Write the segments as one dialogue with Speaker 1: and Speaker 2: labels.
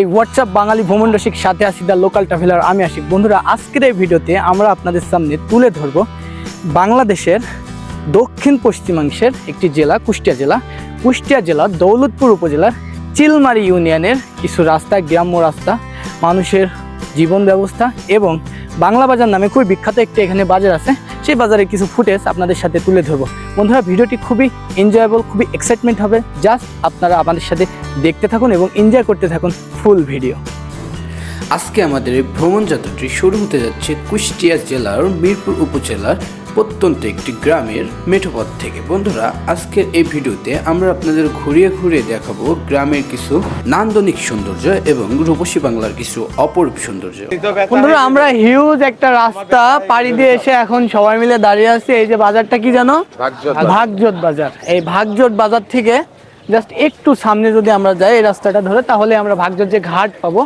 Speaker 1: এই হোয়াটসঅ্যাপ বাঙালি ভ্রমণ রসিক সাথে আসি দ্য লোকাল ট্রাভেলার আমি আসি বন্ধুরা, আজকের এই ভিডিওতে আমরা আপনাদের সামনে তুলে ধরব বাংলাদেশের দক্ষিণ পশ্চিমাংশের একটি জেলা, কুষ্টিয়া জেলা। কুষ্টিয়া জেলা দৌলতপুর উপজেলার চিলমারি ইউনিয়নের কিছু রাস্তা, গ্রাম্য রাস্তা, মানুষের জীবন ব্যবস্থা এবং বাংলা বাজার নামে খুবই বিখ্যাত একটি এখানে বাজার আছে। সেই বাজারের কিছু ফুটেজ আপনাদের সাথে তুলে ধরবো। বন্ধুরা, ভিডিওটি খুবই এনজয়েবল খুবই এক্সাইটমেন্ট হবে। জাস্ট আপনারা আমাদের সাথে দেখতে থাকুন এবং এনজয় করতে থাকুন ফুল ভিডিও
Speaker 2: আজকে আমাদের ভ্রমণ যাত্রাটি শুরু হতে যাচ্ছে কুষ্টিয়া জেলার মিরপুর উপজেলার প্রত্যন্ত একটি গ্রামের মেঠোপথ থেকে। বন্ধুরা আজকের এই ভিডিওতে আমরা আপনাদের ঘুরিয়ে ঘুরিয়ে দেখাবো গ্রামের কিছু নান্দনিক সৌন্দর্য এবং রূপসী বাংলার কিছু অপরূপ সৌন্দর্য।
Speaker 1: বন্ধুরা আমরা হিউজ একটা রাস্তা পাড়ি দিয়ে এসে এখন সবাই মিলে দাঁড়িয়ে আছি। এই যে বাজারটা কি জানো? ভাগজোট বাজার। এই ভাগজোট বাজার থেকে জাস্ট একটু সামনে যদি আমরা যাই এই রাস্তাটা ধরে, তাহলে আমরা ভাগজোট যে ঘাট পাবো,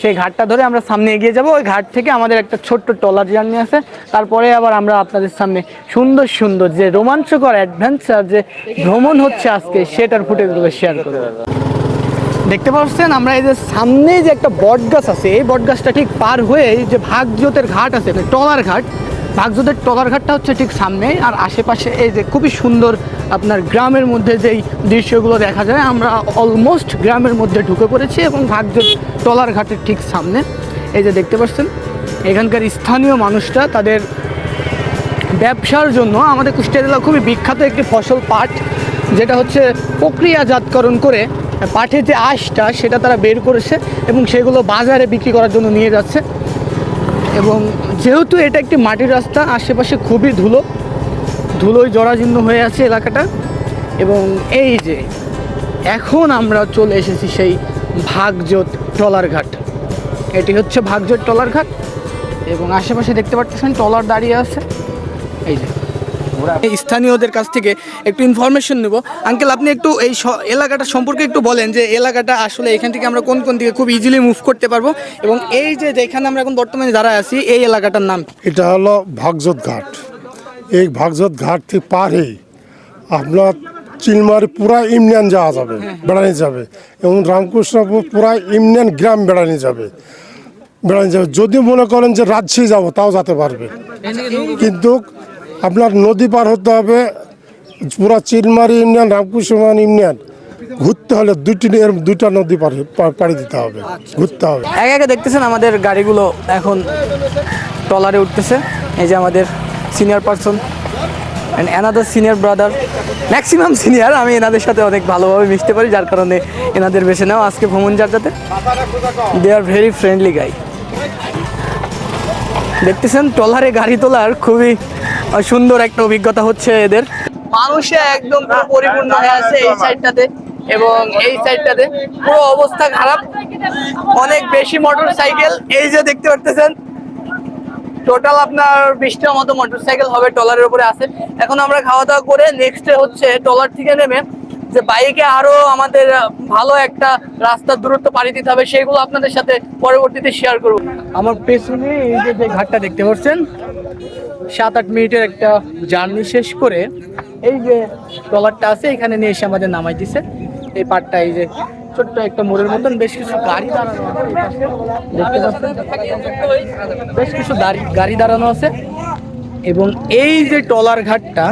Speaker 1: সেই ঘাটটা ধরে আমরা সামনে এগিয়ে যাব। ওই ঘাট থেকে আমাদের একটা ছোট্ট টলার জার্নি আছে। তারপরে আবার আমরা আপনাদের সামনে সুন্দর সুন্দর যে রোমাঞ্চকর অ্যাডভেঞ্চার যে ভ্রমণ হচ্ছে আজকে, সেটার ফুটেজগুলো শেয়ার করব। দেখতে পাচ্ছেন, আমরা এই যে সামনে যে একটা বট গাছ আছে, এই বট গাছটা ঠিক পার হয়ে যে ভাগজোতের ঘাট আছে টলার ঘাট ভাগজোতের টলার ঘাটটা হচ্ছে ঠিক সামনে। আর আশেপাশে এই যে খুবই সুন্দর আপনার গ্রামের মধ্যে যেই দৃশ্যগুলো দেখা যায়, আমরা অলমোস্ট গ্রামের মধ্যে ঢুকে পড়েছি এবং ভাগজোত টলার ঘাটের ঠিক সামনে। এই যে দেখতে পাচ্ছেন, এখানকার স্থানীয় মানুষরা তাদের ব্যবসার জন্য আমাদের কুষ্টিয়া জেলা খুবই বিখ্যাত একটি ফসল পাট, যেটা হচ্ছে প্রক্রিয়াজাতকরণ করে পাটের যে আঁশটা সেটা তারা বের করেছে এবং সেগুলো বাজারে বিক্রি করার জন্য নিয়ে যাচ্ছে। এবং যেহেতু এটা একটি মাটির রাস্তা, আশেপাশে খুবই ধুলো ধুলোয় জরাজীর্ণ হয়ে আছে এলাকাটা এবং এই যে এখন আমরা চলে এসেছি সেই ভাগজোত ট্রলার ঘাট। এটি হচ্ছে ভাগজোট ট্রলার ঘাট এবং আশেপাশে দেখতে পাচ্ছেন ট্রলার দাঁড়িয়ে আছে। এই যে স্থানীয়দের কাছ থেকে একটু ইনফরমেশন নেব। আঙ্কেল, আপনি একটু এই এলাকাটা সম্পর্কে একটু বলেন যে এলাকাটা আসলে এখান থেকে আমরা কোন কোন দিকে খুব ইজিলি মুভ করতে পারব এবং এই যে যেখানে আমরা এখন বর্তমানে দাঁড়ায় আছি, এই এলাকাটার নাম?
Speaker 3: এটা হলো ভাগজত ঘাট। এই ভাগজত ঘাট থেকে পারে আপনার চিলমারি পুরা ইউনিয়ন যাওয়া যাবে, বেড়ানি যাবে। এবং রামকৃষ্ণপুর পুরা ইউনিয়ন গ্রাম বেড়ানি যাবে। বেড়ানি যাবে। যদি মনে করেন যে রাজশাহী যাব, তাও যেতে পারবে। কিন্তু আপনার নদী পার হতে হবে, পুরা চিলমারি ইউনিয়ন রামকৃষ্ণ ইউনিয়ন ঘুরতে হলে দুটি দুইটা নদী পাড়ি দিতে হবে, ঘুরতে হবে।
Speaker 1: একে একে দেখতেছেন আমাদের গাড়িগুলো এখন ট্রলারে উঠতেছে। এই যে আমাদের senior person and another senior brother maximum senior আমি এনাদের সাথে অনেক ভালোভাবে মিশতে পারি, যার কারণে এনাদের বেছে নেওয়া আজকে ভ্রমণ যার যাত্রাতে। দে আর ভেরি ফ্রেন্ডলি গাই দেখতেছেন ট্রলারে গাড়ি তোলার খুবই সুন্দর একটা অভিজ্ঞতা হচ্ছে এদের। মানুষে একদম পুরো পরিপূর্ণ হয়ে আছে এই সাইডটাতে এবং এই সাইডটাতে পুরো অবস্থা খারাপ। অনেক বেশি মোটর সাইকেল এই যে দেখতে পারতেছেন টোটাল আপনার বিশটার মতো মোটর সাইকেল হবে টলারের উপরে আছে। এখন আমরা খাওয়া দাওয়া করে নেক্সট হচ্ছে টলার থেকে নেমে যে বাইকে আরও আমাদের ভালো একটা রাস্তার দূরত্ব পাড়ি দিতে হবে, সেগুলো আপনাদের সাথে পরবর্তীতে শেয়ার করব। আমার পেছনে এই যে যে ঘাটটা দেখতে পাচ্ছেন সাত আট মিনিটের একটা জার্নি শেষ করে এই যে ট্রলারটা আছে, এখানে নিয়ে এসে আমাদের নামাই দিছে। এই পাটটা এই যে ছোট্ট একটা মোড়ের মতন বেশ কিছু গাড়ি দাঁড়ানো আছে। দেখতে পাচ্ছেন? বেশ কিছু গাড়ি দাঁড়ানো আছে। এবং এই যে টলার ঘাটটা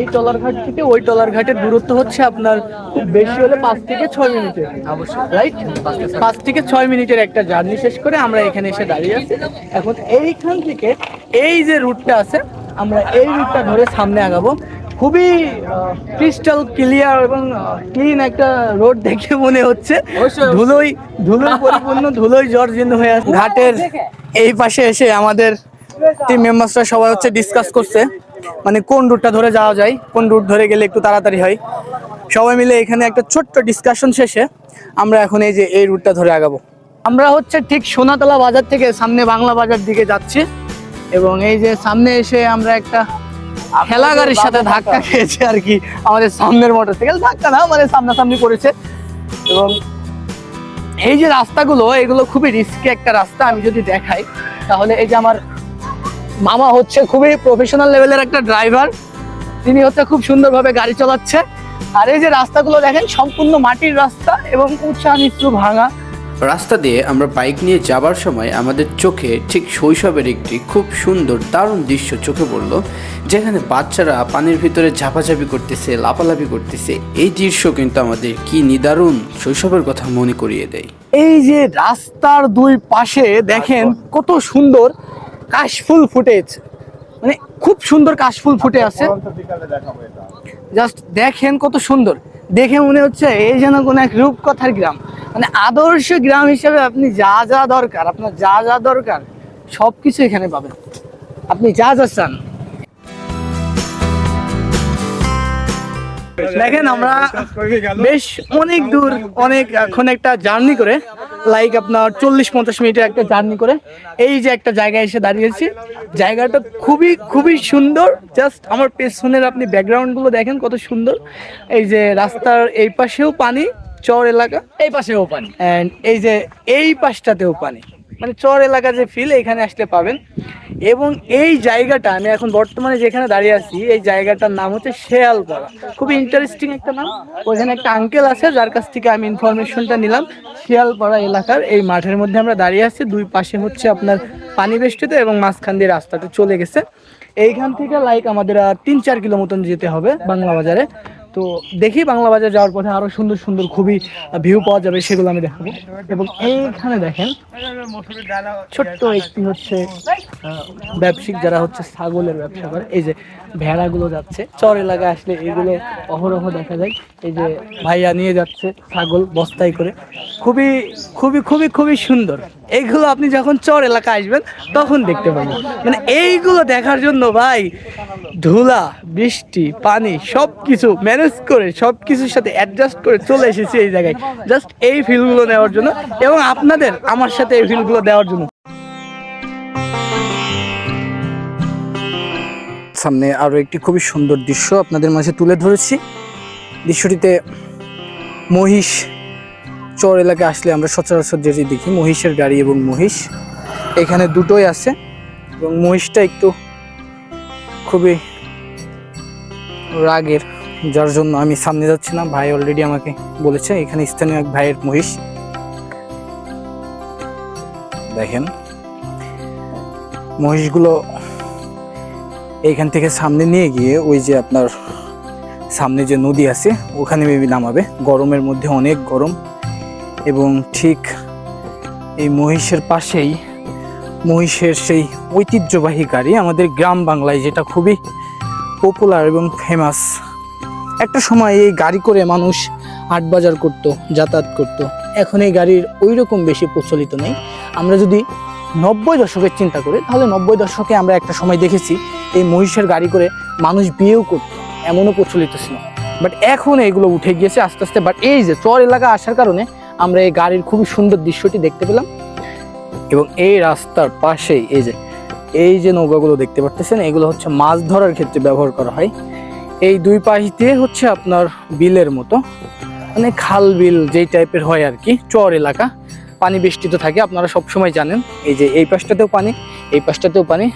Speaker 1: এই টলার ঘাট থেকে ওই টলার ঘাটের দূরত্ব হচ্ছে আপনার খুব বেশি হলে পাঁচ থেকে ছয় মিনিটের। অবশ্যই। রাইট পাঁচ থেকে ছয় মিনিটের একটা জার্নি শেষ করে আমরা এখানে এসে দাঁড়িয়ে আছি। এখন এইখান থেকে এই যে রুটটা আছে আমরা এই রুটটা ধরে সামনে আগাবো। খুবই ক্রিস্টাল ক্লিয়ার এবং ক্লিন একটা রোড দেখে মনে হচ্ছে। ধুলোই ধুলোই পরিপূর্ণ ধুলোই জর্জীর্ণ হয়ে আছে। ঘাটের এই পাশে এসে আমাদের টিম মেম্বার্সরা সবাই হচ্ছে ডিসকাস করছে। মানে কোন রুটটা ধরে যাওয়া যায় কোন রুট ধরে গেলে একটু তাড়াতাড়ি হয়। সবাই মিলে এখানে একটা ছোট্ট ডিসকাশন শেষে আমরা এখন এই যে এই রুটটা ধরে আগাবো। আমরা হচ্ছে ঠিক সোনাতলা বাজার থেকে সামনে বাংলা বাজার দিকে যাচ্ছি। এবং এই যে সামনে এসে আমরা একটা ঠেলা গাড়ির সাথে ধাক্কা খেয়েছে আর কি আমাদের সামনের মোটরসাইকেল ধাক্কা না মানে সামনাসামনি করেছে। এবং এই যে রাস্তাগুলো এগুলো খুবই রিস্কি একটা রাস্তা আমি যদি দেখাই তাহলে এই যে আমার মামা হচ্ছে খুবই প্রফেশনাল লেভেলের একটা ড্রাইভার তিনি হচ্ছে খুব সুন্দরভাবে গাড়ি চালাচ্ছে। আর এই যে রাস্তাগুলো দেখেন সম্পূর্ণ মাটির রাস্তা এবং উঁচা নিচু ভাঙা।
Speaker 2: রাস্তা দিয়ে আমরা বাইক নিয়ে যাবার সময় আমাদের চোখে ঠিক শৈশবের একটি খুব সুন্দর দারুণ দৃশ্য চোখে পড়ল যেখানে বাচ্চারা পানির ভিতরে ঝাপাঝাপি করতেছে লাফালাফি করতেছে। এই দৃশ্য কিন্তু আমাদের কি নিদারুণ শৈশবের কথা মনে করিয়ে দেয়।
Speaker 1: এই যে রাস্তার দুই পাশে দেখেন কত সুন্দর কাশফুল ফুটেছে মানে খুব সুন্দর কাশফুল ফুটে আছে। জাস্ট দেখেন কত সুন্দর। দেখে মনে হচ্ছে এই যেন কোনো এক রূপকথার গ্রাম। মানে আদর্শ গ্রাম হিসেবে আপনি যা যা দরকার, আপনার যা যা দরকার সব কিছু এখানে পাবেন। আপনি যা যা চান। দেখেন আমরা বেশ অনেক দূর অনেক এখন একটা জার্নি করে লাইক আপনার চল্লিশ পঞ্চাশ মিনিটের একটা জার্নি করে এই যে একটা জায়গায় এসে দাঁড়িয়েছি জায়গাটা খুবই খুবই সুন্দর। জাস্ট আমার পেছনের আপনি ব্যাকগ্রাউন্ডগুলো দেখেন কত সুন্দর। এই যে রাস্তার এই পাশেও পানি চর এলাকা।
Speaker 4: এই পাশেও পানি।
Speaker 1: অ্যান্ড এই যে এই পাশটাতেও পানি। মানে চর এলাকা যে ফিল এখানে আসলে পাবেন। এবং এই জায়গাটা আমি এখন বর্তমানে যেখানে দাঁড়িয়ে আছি, এই জায়গাটার নাম হচ্ছে শেয়ালপাড়া। খুবই ইন্টারেস্টিং একটা নাম। ওখানে একটা আঙ্কেল আছে, যার কাছ থেকে আমি ইনফরমেশনটা নিলাম। শিয়ালপাড়া এলাকার এই মাঠের মধ্যে আমরা দাঁড়িয়ে আছি। দুই পাশে হচ্ছে আপনার পানি বেষ্টিত এবং মাঝখান দিয়ে রাস্তাটা চলে গেছে। এইখান থেকে লাইক আমাদের তিন চার কিলো মতন যেতে হবে বাংলা বাজারে। তো দেখি বাংলা বাজার যাওয়ার পথে আরও সুন্দর সুন্দর খুবই ভিউ পাওয়া যাবে, সেগুলো আমি দেখাবো। এবং এইখানে দেখেন, ছোট্ট একটি হচ্ছে ব্যবসায়িক যারা হচ্ছে ছাগলের ব্যবসা করে, এই যে ভেড়াগুলো যাচ্ছে, চর এলাকায় আসলে এগুলো অহরহ দেখা যায়। এই যে ভাইয়া নিয়ে যাচ্ছে ছাগল বস্তায় করে। খুবই খুবই খুবই খুবই সুন্দর। এইগুলো আপনি যখন চর এলাকা আসবেন, তখন দেখতে পাবেন। মানে এইগুলো দেখার জন্য ভাই, ধুলা, বৃষ্টি, পানি সব কিছু ম্যানেজ করে সব কিছুর সাথে অ্যাডজাস্ট করে চলে এসেছি এই জায়গায়। জাস্ট এই ফিলগুলো নেওয়ার জন্য এবং আপনাদের আমার সাথে এই ফিলগুলো দেওয়ার জন্য। সামনে আরও একটি খুবই সুন্দর দৃশ্য আপনাদের মাঝে তুলে ধরেছি। দৃশ্যটিতে মহিষ চর এলাকায় আসলে আমরা সচরাচর যেটি দেখি, মহিষের গাড়ি এবং মহিষ। এখানে দুটোই আছে এবং মহিষটা একটু খুবই রাগের, যার জন্য আমি সামনে যাচ্ছি না। ভাই অলরেডি আমাকে বলেছে, এখানে স্থানীয় এক ভাইয়ের মহিষ। দেখেন, মহিষগুলো এইখান থেকে সামনে নিয়ে গিয়ে ওই যে আপনার সামনে যে নদী আছে, ওখানে মেবি নামাবে। গরমের মধ্যে অনেক গরম। এবং ঠিক এই মহিষের পাশেই, মহিষের সেই ঐতিহ্যবাহী গাড়ি আমাদের গ্রাম বাংলায় যেটা খুবই পপুলার এবং ফেমাস একটা সময় এই গাড়ি করে মানুষ হাট বাজার করত, যাতায়াত করত। এখন এই গাড়ির ওই রকম বেশি প্রচলিত নেই। আমরা যদি নব্বই দশকের চিন্তা করি, তাহলে নব্বই দশকে আমরা একটা সময় দেখেছি এই মহিষের গাড়ি করে মানুষ বিয়েও করত, এমনও প্রচলিত ছিল। বাট এখন এগুলো উঠে গিয়েছে আস্তে আস্তে। বাট এই যে চর এলাকা আসার কারণে আমরা এই গাড়ির খুবই সুন্দর দৃশ্যটি দেখতে পেলাম। এবং এই রাস্তার পাশেই এই যে এই যে নৌকাগুলো দেখতে পাচ্ছেন এগুলো হচ্ছে মাছ ধরার ক্ষেত্রে ব্যবহার করা হয়। এই দুই পাশ দিয়ে হচ্ছে আপনার বিলের মতো মানে খাল বিল যেই টাইপের হয় আর কি, চর এলাকা, পানি বেষ্টিত থাকে, আপনারা সব সময় জানেন। এই যে এই পাশটাতেও পানি, এই পাশটাতেও পানি।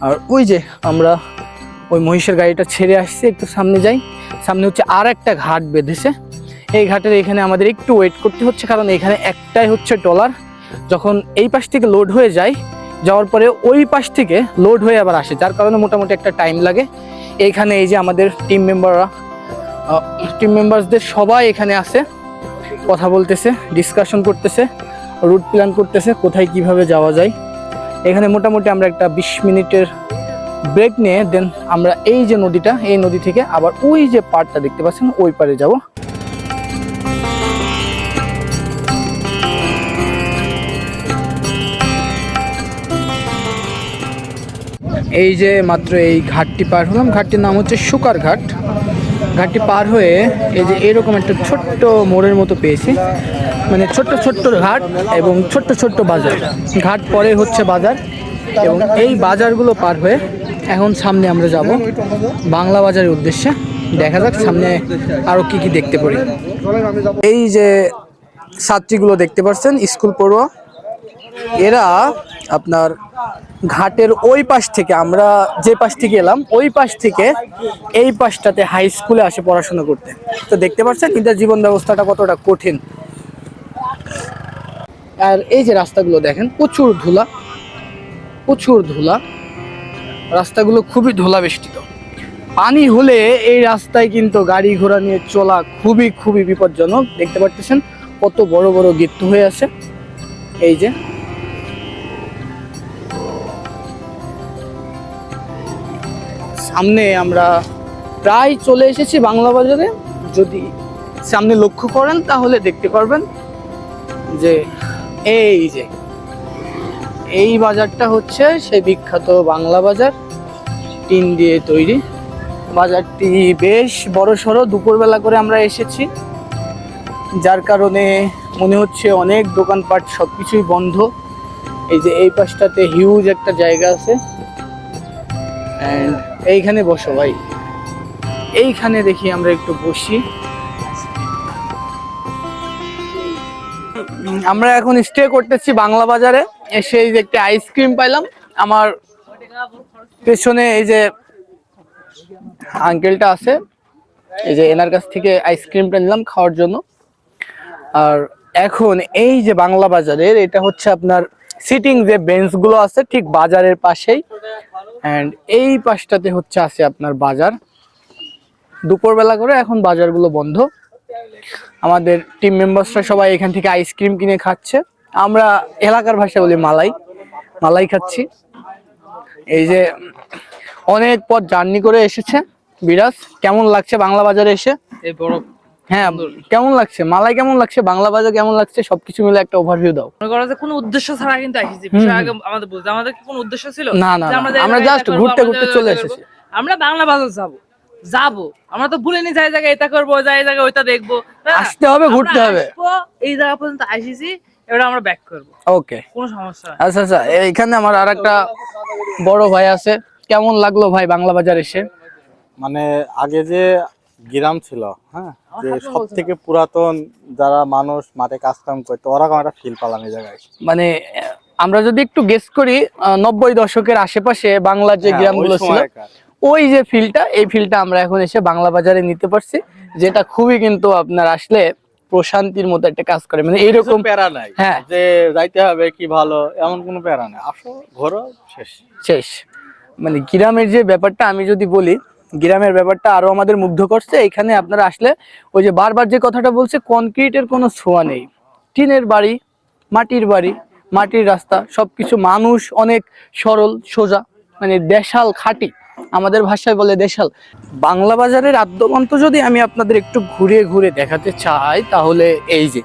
Speaker 1: আর ওই যে আমরা ওই মহিষের গাড়িটা ছেড়ে আসছে, একটু সামনে যাই। সামনে হচ্ছে আর একটা ঘাট বেঁধেছে। এই ঘাটের এখানে আমাদের একটু ওয়েট করতে হচ্ছে, কারণ এখানে একটাই হচ্ছে ট্রলার যখন এই পাশ থেকে লোড হয়ে যায়, যাওয়ার পরে ওই পাশ থেকে লোড হয়ে আবার আসে, যার কারণে মোটামুটি একটা টাইম লাগে। এইখানে এই যে আমাদের টিম মেম্বাররা টিম মেম্বারসদের সবাই এখানে আছে, কথা বলতেছে ডিসকাশন করতেছে রুট প্ল্যান করতেছে, কোথায় কীভাবে যাওয়া যায়। এখানে মোটামুটি আমরা একটা বিশ মিনিটের ব্রেক নিয়ে দেন আমরা এই যে নদীটা, এই নদী থেকে আবার ওই যে পাড়টা দেখতে পাচ্ছেন, ওই পাড়ে যাব। এই যে মাত্র এই ঘাটটি পার হলাম, ঘাটটির নাম হচ্ছে সুকার ঘাট। ঘাটটি পার হয়ে এই যে এরকম একটা ছোট্ট মোড়ের মতো পেয়েছি। মানে ছোট্ট ছোট্ট ঘাট এবং ছোট্ট ছোট্ট বাজার। ঘাট পরে হচ্ছে বাজার এবং এই বাজারগুলো পার হয়ে এখন সামনে আমরা যাব বাংলা বাজারের উদ্দেশ্যে। দেখা যাক সামনে আরও কি কি দেখতে পারি। এই যে ছাত্রীগুলো দেখতে পাচ্ছেন স্কুল পড়ুয়া। এরা আপনার ঘাটের ওই পাশ থেকে, আমরা যে পাশ থেকে এলাম, ওই পাশ থেকে এই পাশটাতে হাই স্কুলে আসে পড়াশোনা করতে। তো দেখতে পাচ্ছেন এদের জীবন ব্যবস্থাটা কতটা কঠিন। আর এই যে রাস্তাগুলো দেখেন, প্রচুর ধুলা প্রচুর ধুলা। রাস্তাগুলো খুবই ধুলা বেষ্টিত পানি হলে এই রাস্তায় কিন্তু গাড়ি ঘোড়া নিয়ে চলা খুবই খুবই বিপজ্জনক। দেখতে পাচ্ছেন কত বড় বড় গিত্ত হয়ে আছে। এই যে সামনে আমরা প্রায় চলে এসেছি বাংলা বাজারে। যদি সামনে লক্ষ্য করেন, তাহলে দেখতে পারবেন যে এই যে, এই বাজারটা হচ্ছে সেই বিখ্যাত বাংলা বাজার। টিন দিয়ে তৈরি। বাজারটি বেশ বড় সড়ো দুপুরবেলা করে আমরা এসেছি। যার কারণে মনে হচ্ছে অনেক দোকানপাট সব কিছুই বন্ধ। এই যে এই পাশটাতে হিউজ একটা জায়গা আছে। অ্যান্ড এইখানে বসো ভাই। এইখানে দেখি আমরা একটু বসি। আমরা এখন স্টে করতেছি বাংলা বাজারে। এসে এই যে একটা আইসক্রিম পাইলাম। আমার পেছনে এই যে আঙ্কেলটা আছে। এই যে এনার কাছ থেকে আইসক্রিমটা নিলাম খাওয়ার জন্য। আর এখন এই যে বাংলা বাজারের, এটা হচ্ছে আপনার সিটিং যে বেঞ্চগুলো আছে, ঠিক বাজারের পাশেই। অ্যান্ড এই পাশটাতে হচ্ছে আছে আপনার বাজার। দুপুরবেলা করে এখন বাজারগুলো বন্ধ। আমাদের টিম মেম্বার্সরা সবাই এখান থেকে আইসক্রিম কিনে খাচ্ছে। আমরা এলাকার ভাষায় বলি মালাই। মালাই খাচ্ছি। এই যে অনেক পথ জার্নি করে এসেছে। বিরাজ, কেমন লাগছে বাংলা বাজারে এসে?
Speaker 4: এই বড়
Speaker 1: হ্যাঁ কেমন লাগছে? মালাই কেমন লাগছে? বাংলা বাজার কেমন লাগছে? সবকিছু মিলে একটা ওভারভিউ দাও।
Speaker 4: মনে করো যে কোনো উদ্দেশ্য ছাড়া কিন্তু আসিছি আগে আমাদের বুঝতে আমাদের কি কোনো উদ্দেশ্য ছিল?
Speaker 1: না, না, আমরা
Speaker 4: করব,
Speaker 1: ঘুরতে ঘুরতে চলে এসেছি।
Speaker 4: আমরা বাংলা বাজার যাব। যাব। আমরা তো ভুলে নি যাই জায়গায় এটা করব যাই জায়গায় ওইটা দেখব।
Speaker 1: আসতে হবে, ঘুরতে হবে।
Speaker 4: এই জায়গা পর্যন্ত আসিছি এবার আমরা ব্যাক করব।
Speaker 1: ওকে
Speaker 4: কোনো সমস্যা
Speaker 1: আচ্ছা আচ্ছা এইখানে আমার আর একটা বড় ভাই আছে। কেমন লাগল ভাই বাংলা বাজার এসে?
Speaker 5: মানে আগে যে গ্রাম ছিল হ্যাঁ? যে সব থেকে পুরাতন যারা মানুষ মাঠে কাজ কাম করতো ওরকম একটা ফিল পেলাম এই জায়গায়।
Speaker 1: মানে আমরা যদি একটু গেস করি আহ, নব্বই দশকের আশেপাশে বাংলার যে
Speaker 5: হ্যাঁ,
Speaker 1: গ্রামগুলো ছিল ওই যে ফিলটা এই ফিলটা আমরা এখন এসে বাংলা বাজারে নিতে পারছি যেটা খুবই কিন্তু আপনার আসলে প্রশান্তির মতো একটা কাজ করে। মানে এইরকম
Speaker 5: প্যারা নাই।
Speaker 1: হ্যাঁ।
Speaker 5: যে যাইতে হবে কি ভালো এমন কোনো প্যারা নাই। আসো ঘোরো শেষ।
Speaker 1: শেষ। মানে গ্রামের যে ব্যাপারটা আমি যদি বলি গ্রামের ব্যাপারটা আরও আমাদের মুগ্ধ করছে। এখানে আপনারা আসলে ওই যে বারবার যে কথাটা বলছে কনক্রিটের কোনো ছোঁয়া নেই। টিনের বাড়ি, মাটির বাড়ি, মাটির রাস্তা, সবকিছু মানুষ, অনেক সরল, সোজা মানে দেশাল, খাঁটি। আমাদের ভাষায় বলে দেশাল। বাংলা বাজারের আদ্যবন্ত যদি আমি আপনাদের একটু ঘুরে ঘুরে দেখাতে চাই, তাহলে এই যে,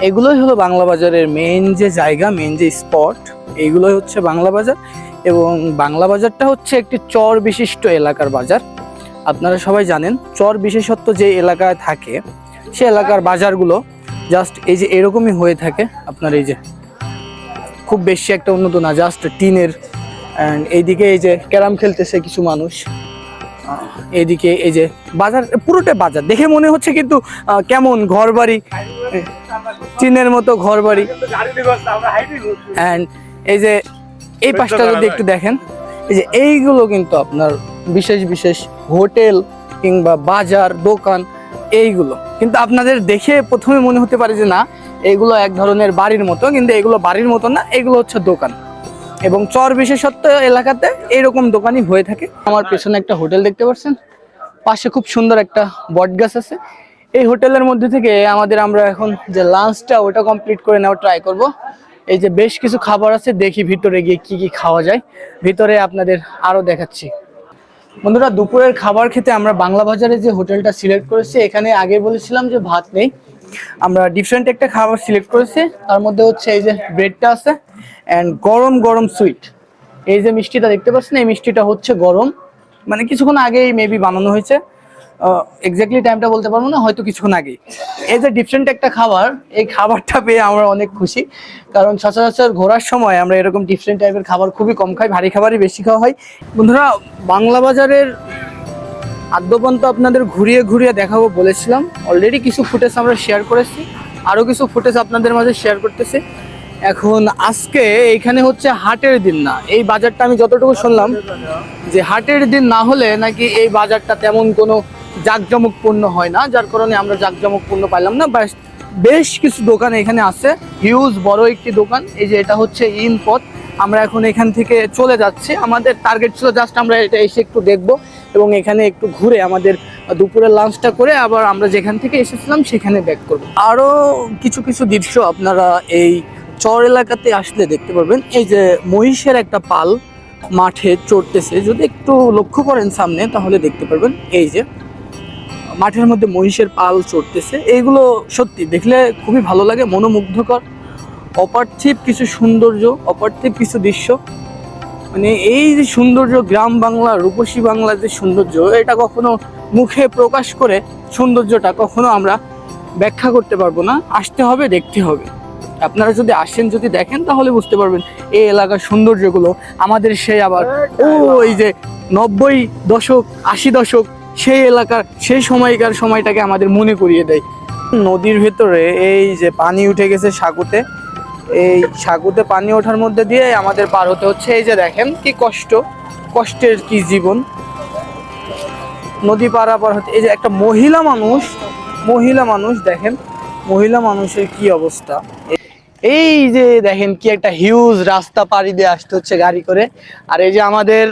Speaker 1: এগুলোই হলো বাংলা বাজারের মেন যে জায়গা মেন যে স্পট এইগুলোই হচ্ছে বাংলা বাজার। এবং বাংলা বাজারটা হচ্ছে একটি চর বিশিষ্ট এলাকার বাজার। আপনারা সবাই জানেন চর বিশেষত্ব যে এলাকায় থাকে সে এলাকার বাজারগুলো জাস্ট এই যে এরকমই হয়ে থাকে। আপনার এই যে খুব বেশি একটা উন্নত না জাস্ট টিনের অ্যান্ড এইদিকে এই যে ক্যারাম খেলতেছে কিছু মানুষ। আহ, এইদিকে এই যে বাজার পুরোটা বাজার। দেখে মনে হচ্ছে কিন্তু কেমন ঘর বাড়ি টিনের মতো ঘর বাড়ি অ্যান্ড এই যে এই পাশটা যদি একটু দেখেন এই যে এইগুলো কিন্তু আপনার বিশেষ বিশেষ হোটেল কিংবা বাজার, দোকান, এইগুলো। কিন্তু আপনাদের দেখে প্রথমে মনে হতে পারে যে না, এগুলো এক ধরনের বাড়ির মতো, কিন্তু এগুলো বাড়ির মতো না, এগুলো হচ্ছে দোকান। এবং চর বিশেষত্ব এলাকাতে এইরকম দোকানই হয়ে থাকে। আমার পেছনে একটা হোটেল দেখতে পাচ্ছেন। পাশে খুব সুন্দর একটা বট গাছ আছে। এই হোটেলের মধ্যে থেকে আমাদের আমরা এখন যে লাঞ্চটা, ওটা কমপ্লিট করে নেওয়া ট্রাই করব। এই যে বেশ কিছু খাবার আছে, দেখি ভিতরে গিয়ে কি কি খাওয়া যায়। ভিতরে আপনাদের আরও দেখাচ্ছি। বন্ধুরা, দুপুরের খাবার খেতে আমরা বাংলা বাজারে যে হোটেলটা সিলেক্ট করেছি, এখানে আগে বলেছিলাম যে ভাত নেই। আমরা ডিফারেন্ট একটা খাবার সিলেক্ট করেছি, তার মধ্যে হচ্ছে এই যে ব্রেডটা আছে অ্যান্ড গরম গরম সুইট এই যে মিষ্টিটা দেখতে পাচ্ছেন, এই মিষ্টিটা হচ্ছে গরম। মানে কিছুক্ষণ আগেই মেবি বানানো হয়েছে। এক্স্যাক্টলি টাইমটা বলতে পারব না, হয়তো কিছুক্ষণ আগেই। এই যে ডিফারেন্ট একটা খাবার, এই খাবারটা পেয়ে আমরা অনেক খুশি। কারণ সচরাচর ঘোরার সময় আমরা এরকম ডিফারেন্ট টাইপের খাবার খুবই কম খাই, ভারী খাবারই বেশি খাওয়া হয়। বন্ধুরা, বাংলা বাজারের আদ্যপন্ত আপনাদের ঘুরিয়ে ঘুরিয়ে দেখাবো বলেছিলাম। অলরেডি কিছু ফুটেজ আমরা শেয়ার করেছি আরও কিছু ফুটেজ আপনাদের মাঝে শেয়ার করতেছি। এখন আজকে এইখানে হচ্ছে হাটের দিন না, এই বাজারটা আমি যতটুকু শুনলাম, যে হাটের দিন না হলে নাকি এই বাজারটা তেমন কোনো জাঁকজমকপূর্ণ হয় না, যার কারণে আমরা জাঁকজমকপূর্ণ পাইলাম না। বা বেশ কিছু দোকান এখানে আছে। হিউজ, বড় একটি দোকান। এই যে এটা হচ্ছে ইন পথ। আমরা এখন এখান থেকে চলে যাচ্ছি। আমাদের টার্গেট ছিল জাস্ট আমরা এটা এসে একটু দেখব এবং এখানে একটু ঘুরে আমাদের দুপুরের লাঞ্চটা করে আবার আমরা যেখান থেকে এসেছিলাম সেখানে ব্যাক করব। আরও কিছু কিছু দৃশ্য আপনারা এই চর এলাকাতে আসলে দেখতে পারবেন। এই যে মহিষের একটা পাল মাঠে চড়তেছে। যদি একটু লক্ষ্য করেন সামনে, তাহলে দেখতে পারবেন। এই যে মাঠের মধ্যে মহিষের পাল চড়তেছে। এইগুলো সত্যি দেখলে খুবই ভালো লাগে, মনোমুগ্ধকর। অপার্থিব কিছু সৌন্দর্য, অপার্থিব কিছু দৃশ্য। মানে এই যে সৌন্দর্য, গ্রাম বাংলা, রূপসী বাংলার যে সৌন্দর্য, এটা কখনো মুখে প্রকাশ করে সৌন্দর্যটা কখনো আমরা ব্যাখ্যা করতে পারব না। আসতে হবে, দেখতে হবে। আপনারা যদি আসেন, যদি দেখেন, তাহলে বুঝতে পারবেন এই এলাকার সৌন্দর্যগুলো। আমাদের সেই আবার, ও, এই যে নব্বই দশক, আশি দশক সেই এলাকার, সেই সময়কার সময়টাকে আমাদের মনে করিয়ে দেয়। নদীর ভেতরে এই যে পানি উঠে গেছে সাগুতে এই সাগুতে পানি ওঠার মধ্যে দিয়ে আমাদের পার হতে হচ্ছে। এই যে দেখেন কি কষ্ট, কষ্টের কি জীবন। নদী পারাপার হতে এই যে একটা মহিলা মানুষ মহিলা মানুষ দেখেন, মহিলা মানুষের কি অবস্থা। এই যে দেখেন কি একটা হিউজ রাস্তা পাড়ি দিয়ে আসতে হচ্ছে গাড়ি করে। আর এই যে আমাদের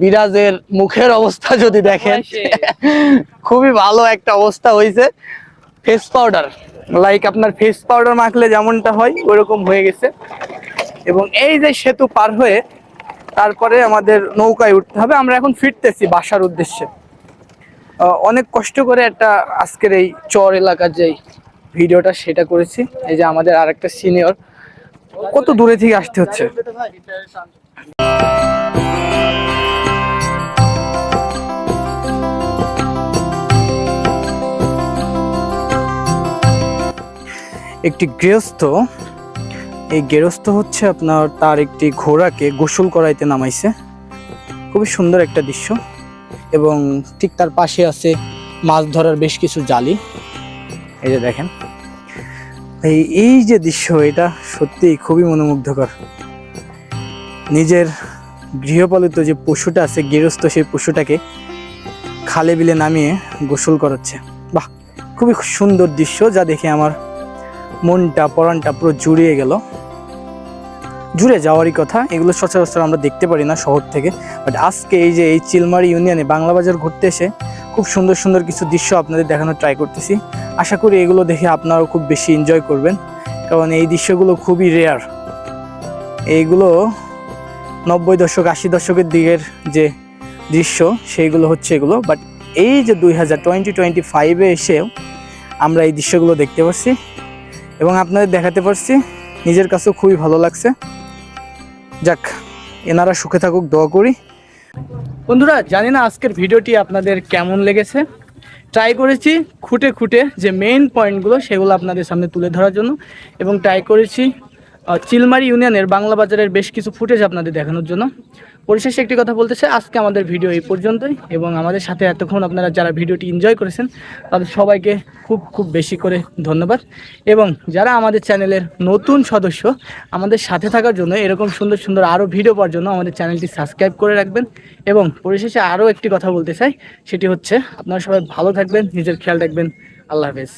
Speaker 1: বিরাজের মুখের অবস্থা যদি দেখেন খুবই ভালো একটা অবস্থা হয়েছে। ফেস পাউডার লাইক আপনার ফেস পাউডার মাখলে যেমনটা হয় ওরকম হয়ে গেছে। এবং এই যে সেতু পার হয়ে তারপরে আমাদের নৌকায় উঠতে হবে। আমরা এখন ফিরতেছি বাসার উদ্দেশ্যে। অনেক কষ্ট করে একটা আজকের এই চর এলাকার যে ভিডিওটা সেটা করেছি। এই যে আমাদের আর একটা সিনিয়র কত দূরে থেকে আসতে হচ্ছে? একটি গৃহস্থ। এই গৃহস্থ হচ্ছে আপনার তার একটি ঘোড়াকে গোসল করাইতে নামাইছে। খুবই সুন্দর একটা দৃশ্য। এবং ঠিক তার পাশে আছে মাছ ধরার বেশ কিছু জালি। এই যে দেখেন। এই এই যে দৃশ্য, এটা সত্যি খুবই মনোমুগ্ধকর। নিজের গৃহপালিত যে পশুটা আছে, গৃহস্থ সেই পশুটাকে খালে বিলে নামিয়ে গোসল করাচ্ছে। বাহ, খুবই সুন্দর দৃশ্য, যা দেখে আমার মনটা পরাণটা পুরো জুড়িয়ে গেল। জুড়ে যাওয়ারই কথা, এগুলো সচরাচর আমরা দেখতে পারি না শহর থেকে। বাট আজকে এই যে এই চিলমারি ইউনিয়নে বাংলা বাজার ঘুরতে এসে খুব সুন্দর সুন্দর কিছু দৃশ্য আপনাদের দেখানোর ট্রাই করতেছি। আশা করি এগুলো দেখে আপনারাও খুব বেশি এনজয় করবেন। কারণ এই দৃশ্যগুলো খুবই রেয়ার এইগুলো নব্বই দশক, আশি দশকের দিকের যে দৃশ্য, সেইগুলো হচ্ছে এগুলো। বাট এই যে দুই হাজার টোয়েন্টি টোয়েন্টি ফাইভে এসেও আমরা এই দৃশ্যগুলো দেখতে পাচ্ছি। এবং আপনাদের দেখাতে পারছি, নিজের কাছেও খুবই ভালো লাগছে। যাক, এনারা সুখে থাকুক, দোয়া করি। বন্ধুরা, জানি না আজকের ভিডিওটি আপনাদের কেমন লেগেছে। ট্রাই করেছি খুঁটে খুঁটে যে মেইন পয়েন্টগুলো সেগুলো আপনাদের সামনে তুলে ধরার জন্য। এবং ট্রাই করেছি চিলমারি ইউনিয়নের বাংলা বাজারের বেশ কিছু ফুটেজ আপনাদের দেখানোর জন্য। পরিশেষে একটি কথা বলতে চাই, আজকে আমাদের ভিডিও এই পর্যন্তই এবং আমাদের সাথে এতক্ষণ আপনারা যারা ভিডিওটি এনজয় করেছেন, তাদের সবাইকে খুব খুব বেশি করে ধন্যবাদ এবং যারা আমাদের চ্যানেলের নতুন সদস্য, আমাদের সাথে থাকার জন্য এরকম সুন্দর সুন্দর আরও ভিডিও পাওয়ার জন্য আমাদের চ্যানেলটি সাবস্ক্রাইব করে রাখবেন এবং পরিশেষে আরও একটি কথা বলতে চাই, সেটি হচ্ছে আপনারা সবাই ভালো থাকবেন, নিজের খেয়াল রাখবেন, আল্লাহ হাফেজ।